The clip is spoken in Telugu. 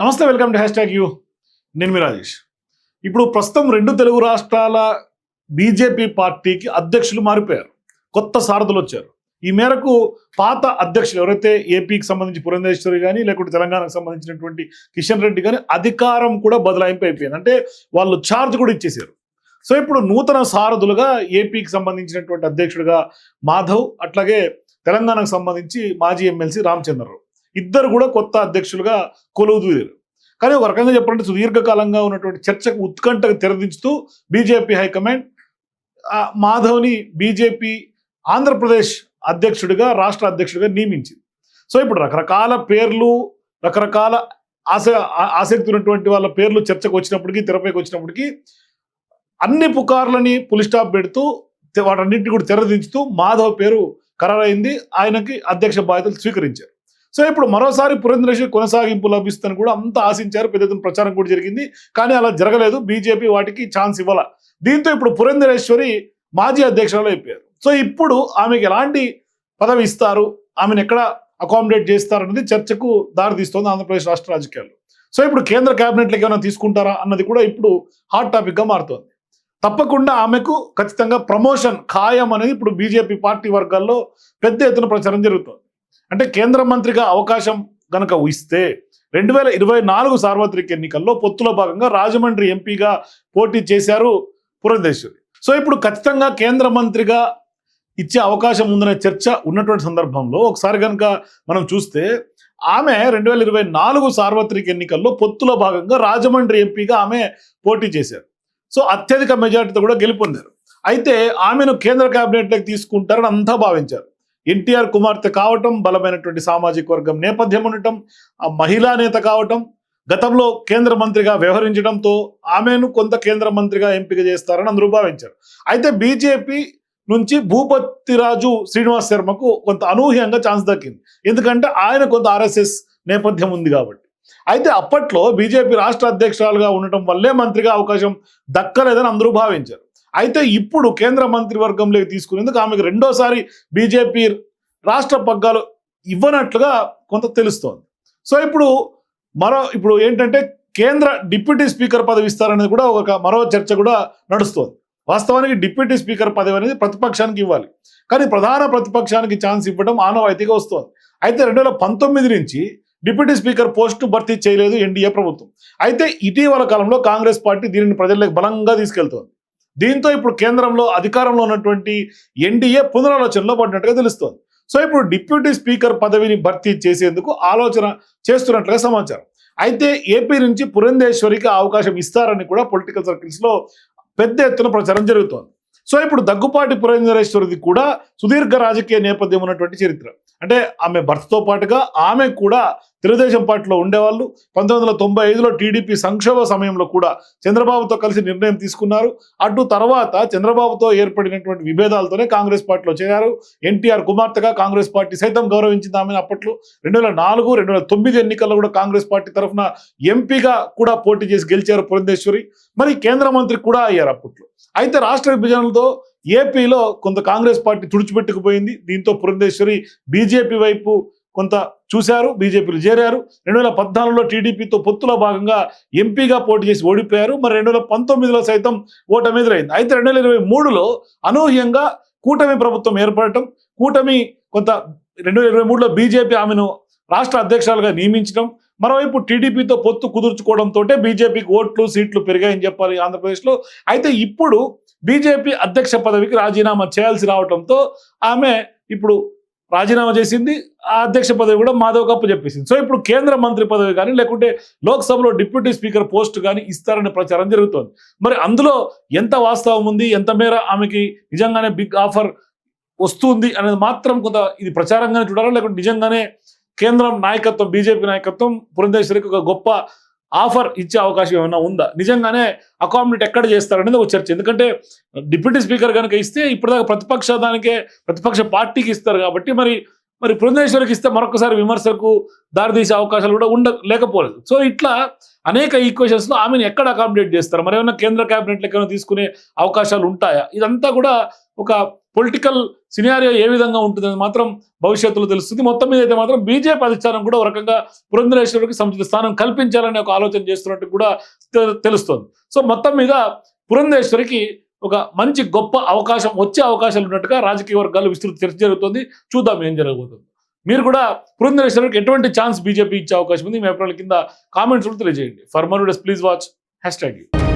నమస్తే welcome to hash tag U. నేను మీ రాజేష్. ఇప్పుడు ప్రస్తుతం రెండు తెలుగు రాష్ట్రాల బీజేపీ పార్టీకి అధ్యక్షులు మారిపోయారు. కొత్త సారథులు వచ్చారు. ఈ మేరకు పాత అధ్యక్షులు ఎవరైతే ఏపీకి సంబంధించి పురంధేశ్వరి కానీ లేకుంటే తెలంగాణకు సంబంధించినటువంటి కిషన్ రెడ్డి కానీ అధికారం కూడా బదలాయింపు అయిపోయింది. అంటే వాళ్ళు ఛార్జ్ కూడా ఇచ్చేసారు సో ఇప్పుడు నూతన సారథులుగా ఏపీకి సంబంధించినటువంటి అధ్యక్షుడిగా మాధవ్ అట్లాగే తెలంగాణకు సంబంధించి మాజీ ఎమ్మెల్సీ రామచంద్రరావు. ఇద్దరు కూడా కొత్త అధ్యక్షులుగా కొలువుదూరారు. కానీ ఒక రకంగా చెప్పాలంటే సుదీర్ఘకాలంగా ఉన్నటువంటి చర్చకు ఉత్కంఠకు తెరదించుతూ బీజేపీ హైకమాండ్ మాధవ్ని బీజేపీ ఆంధ్రప్రదేశ్ అధ్యక్షుడిగా రాష్ట్ర అధ్యక్షుడిగా నియమించింది. సో ఇప్పుడు రకరకాల పేర్లు రకరకాల ఆస ఆసక్తి ఉన్నటువంటి వాళ్ళ పేర్లు చర్చకు వచ్చినప్పటికీ తెరపైకి వచ్చినప్పటికీ అన్ని పుకార్లని పులి స్టాప్ పెడుతూ వాటన్నింటినీ వాటన్నింటిని కూడా తెరదించుతూ మాధవ్ పేరు ఖరారైంది. ఆయనకి అధ్యక్ష బాధ్యతలు స్వీకరించారు. సో ఇప్పుడు మరోసారి పురంధరేశ్వరి కొనసాగింపు లభిస్తుందని కూడా అంత ఆశించారు. పెద్ద ఎత్తున ప్రచారం కూడా జరిగింది. కానీ అలా జరగలేదు. బీజేపీ వాటికి ఛాన్స్ ఇవ్వాల. దీంతో ఇప్పుడు పురంధరేశ్వరి మాజీ అధ్యక్షురాలు అయిపోయారు. సో ఇప్పుడు ఆమెకి ఎలాంటి పదవి ఇస్తారు? ఆమెను ఎక్కడ అకామిడేట్ చేస్తారు అనేది చర్చకు దారితీస్తోంది ఆంధ్రప్రదేశ్ రాష్ట్ర రాజకీయాలు సో ఇప్పుడు కేంద్ర క్యాబినెట్లోకి ఏమైనా తీసుకుంటారా అన్నది కూడా ఇప్పుడు హాట్ టాపిక్గా మారుతోంది. తప్పకుండా ఆమెకు ఖచ్చితంగా ప్రమోషన్ ఖాయం అనేది ఇప్పుడు బీజేపీ పార్టీ వర్గాల్లో పెద్ద ఎత్తున ప్రచారం జరుగుతోంది. అంటే కేంద్ర మంత్రిగా అవకాశం గనక ఇస్తే రెండు వేల ఇరవై నాలుగు సార్వత్రిక ఎన్నికల్లో పొత్తులో భాగంగా రాజమండ్రి ఎంపీగా పోటీ చేశారు పురంధేశ్వరి. సో ఇప్పుడు ఖచ్చితంగా కేంద్ర మంత్రిగా ఇచ్చే అవకాశం ఉందనే చర్చ ఉన్నటువంటి సందర్భంలో ఒకసారి కనుక మనం చూస్తే ఆమె రెండు వేల ఇరవై నాలుగు సార్వత్రిక ఎన్నికల్లో పొత్తులో భాగంగా రాజమండ్రి ఎంపీగా ఆమె పోటీ చేశారు. సో అత్యధిక మెజార్టీతో కూడా గెలుపొందారు. అయితే ఆమెను కేంద్ర కేబినెట్లోకి తీసుకుంటారని అంతా భావించారు. ఎన్టీఆర్ కుమార్తె కావటం బలమైనటువంటి సామాజిక వర్గం నేపథ్యం ఉండటం ఆ మహిళా నేత కావటం గతంలో కేంద్ర మంత్రిగా వ్యవహరించడంతో ఆమెను కొంత కేంద్ర మంత్రిగా ఎంపిక చేస్తారని అందరూ భావించారు. అయితే బీజేపీ నుంచి భూపతిరాజు శ్రీనివాస్ శర్మకు కొంత అనూహ్యంగా ఛాన్స్ దక్కింది. ఎందుకంటే ఆయన కొంత ఆర్ఎస్ఎస్ నేపథ్యం ఉంది కాబట్టి. అయితే అప్పట్లో బీజేపీ రాష్ట్ర అధ్యక్షురాలుగా ఉండటం వల్లే మంత్రిగా అవకాశం దక్కలేదని అందరూ భావించారు. అయితే ఇప్పుడు కేంద్ర మంత్రివర్గంలోకి తీసుకునేందుకు ఆమెకు రెండోసారి బీజేపీ రాష్ట్ర పగ్గాలు ఇవ్వనట్లుగా కొంత తెలుస్తోంది. సో ఇప్పుడు మరో ఇప్పుడు ఏంటంటే కేంద్ర డిప్యూటీ స్పీకర్ పదవి ఇస్తారనేది కూడా ఒక మరో చర్చ కూడా నడుస్తోంది. వాస్తవానికి డిప్యూటీ స్పీకర్ పదవి అనేది ప్రతిపక్షానికి ఇవ్వాలి. కానీ ప్రధాన ప్రతిపక్షానికి ఛాన్స్ ఇవ్వడం ఆనవాయితీగా వస్తోంది. అయితే రెండు వేల పంతొమ్మిది నుంచి డిప్యూటీ స్పీకర్ పోస్టు భర్తీ చేయలేదు ఎన్డీఏ ప్రభుత్వం. అయితే ఇటీవల కాలంలో కాంగ్రెస్ పార్టీ దీనిని ప్రజల్లోకి బలంగా తీసుకెళ్తోంది. దీంతో ఇప్పుడు కేంద్రంలో అధికారంలో ఉన్నటువంటి ఎన్డీఏ పునరాలోచనలో పడినట్టుగా తెలుస్తోంది. సో ఇప్పుడు డిప్యూటీ స్పీకర్ పదవిని భర్తీ చేసేందుకు ఆలోచన చేస్తున్నట్లుగా సమాచారం. అయితే ఏపీ నుంచి పురంధేశ్వరికి అవకాశం ఇస్తారని కూడా పొలిటికల్ సర్కిల్స్లో పెద్ద ఎత్తున ప్రచారం జరుగుతోంది. సో ఇప్పుడు దగ్గుపాటి పురంధరేశ్వరిది కూడా సుదీర్ఘ రాజకీయ నేపథ్యం ఉన్నటువంటి చరిత్ర. అంటే ఆమె భర్తతో పాటుగా ఆమె కూడా తెలుగుదేశం పార్టీలో ఉండేవాళ్ళు. పంతొమ్మిది వందల తొంభై ఐదులో టీడీపీ సంక్షోభ సమయంలో కూడా చంద్రబాబుతో కలిసి నిర్ణయం తీసుకున్నారు. అటు తర్వాత చంద్రబాబుతో ఏర్పడినటువంటి విభేదాలతోనే కాంగ్రెస్ పార్టీలో చేరారు. ఎన్టీఆర్ కుమార్తెగా కాంగ్రెస్ పార్టీ సైతం గౌరవించింది ఆమెను అప్పట్లో. రెండు వేల నాలుగు రెండు వేల తొమ్మిది ఎన్నికల్లో కూడా కాంగ్రెస్ పార్టీ తరఫున ఎంపీగా కూడా పోటీ చేసి గెలిచారు పురంధేశ్వరి. మరి కేంద్ర మంత్రి కూడా అయ్యారు అప్పట్లో. అయితే రాష్ట్ర విభజనలతో ఏపీలో కొంత కాంగ్రెస్ పార్టీ తుడిచిపెట్టుకుపోయింది. దీంతో పురంధేశ్వరి బీజేపీ వైపు కొంత చూశారు బీజేపీలో చేరారు. రెండు వేల పద్నాలుగులో టీడీపీతో పొత్తులో భాగంగా ఎంపీగా పోటీ చేసి ఓడిపోయారు. మరి రెండు వేల పంతొమ్మిదిలో సైతం ఓటమి ఎదురైంది అయితే రెండు వేల ఇరవై మూడులో అనూహ్యంగా కూటమి ప్రభుత్వం ఏర్పడటం కూటమి కొంత రెండు వేల ఇరవై మూడులో బీజేపీ ఆమెను రాష్ట్ర అధ్యక్షురాలుగా నియమించడం మరోవైపు టీడీపీతో పొత్తు కుదుర్చుకోవడంతో బీజేపీకి ఓట్లు సీట్లు పెరిగాయని చెప్పాలి ఆంధ్రప్రదేశ్లో. అయితే ఇప్పుడు బీజేపీ అధ్యక్ష పదవికి రాజీనామా చేయాల్సి రావడంతో ఆమె ఇప్పుడు రాజీనామా చేసింది ఆ అధ్యక్ష పదవి కూడా మాధవ్ కప్పు చెప్పేసింది. సో ఇప్పుడు కేంద్ర మంత్రి పదవి కానీ లేకుంటే లోక్సభలో డిప్యూటీ స్పీకర్ పోస్ట్ కానీ ఇస్తారనే ప్రచారం జరుగుతోంది. మరి అందులో ఎంత వాస్తవం ఉంది? ఎంత మేర ఆమెకి నిజంగానే బిగ్ ఆఫర్ వస్తుంది అనేది మాత్రం కొంత ఇది ప్రచారంగానే చూడాలా? లేకుంటే నిజంగానే కేంద్రం నాయకత్వం బీజేపీ నాయకత్వం పురంధేశ్వరికి ఒక గొప్ప ఆఫర్ ఇచ్చే అవకాశం ఏమైనా ఉందా? నిజంగానే అకామిడేట్ ఎక్కడ చేస్తారనేది ఒక చర్చ. ఎందుకంటే డిప్యూటీ స్పీకర్ కనుక ఇస్తే ఇప్పటిదాకా ప్రతిపక్ష దానికే ప్రతిపక్ష పార్టీకి ఇస్తారు కాబట్టి మరి మరి పురంధేశ్వరికి ఇస్తే మరొకసారి విమర్శకు దారితీసే అవకాశాలు కూడా ఉండ లేకపోలేదు. సో ఇట్లా అనేక ఈక్వేషన్స్లో ఆమెను ఎక్కడ అకామిడేట్ చేస్తారు? మరి ఏమైనా కేంద్ర క్యాబినెట్లకు ఏమైనా తీసుకునే అవకాశాలు ఉంటాయా? ఇదంతా కూడా ఒక పొలిటికల్ సినారియో ఏ విధంగా ఉంటుందని మాత్రం భవిష్యత్తులో తెలుస్తుంది. మొత్తం మీద అయితే మాత్రం బీజేపీ అధిష్టానం కూడా ఒక రకంగా పురంధరేశ్వరికి సముచిత స్థానం కల్పించాలని ఒక ఆలోచన చేస్తున్నట్టు కూడా తెలుస్తుంది తెలుస్తోంది. సో మొత్తం మీద పురంధేశ్వరికి ఒక మంచి గొప్ప అవకాశం వచ్చే అవకాశాలు ఉన్నట్టుగా రాజకీయ వర్గాలు విస్తృత చర్చ జరుగుతుంది. చూద్దాం ఏం జరగబోతుంది. మీరు కూడా పురంధరేశ్వరికి ఎటువంటి ఛాన్స్ బీజేపీ ఇచ్చే అవకాశం ఉంది? మీ అభిప్రాయాల కింద కామెంట్స్ కూడా తెలియజేయండి. For more please watch. Hash tag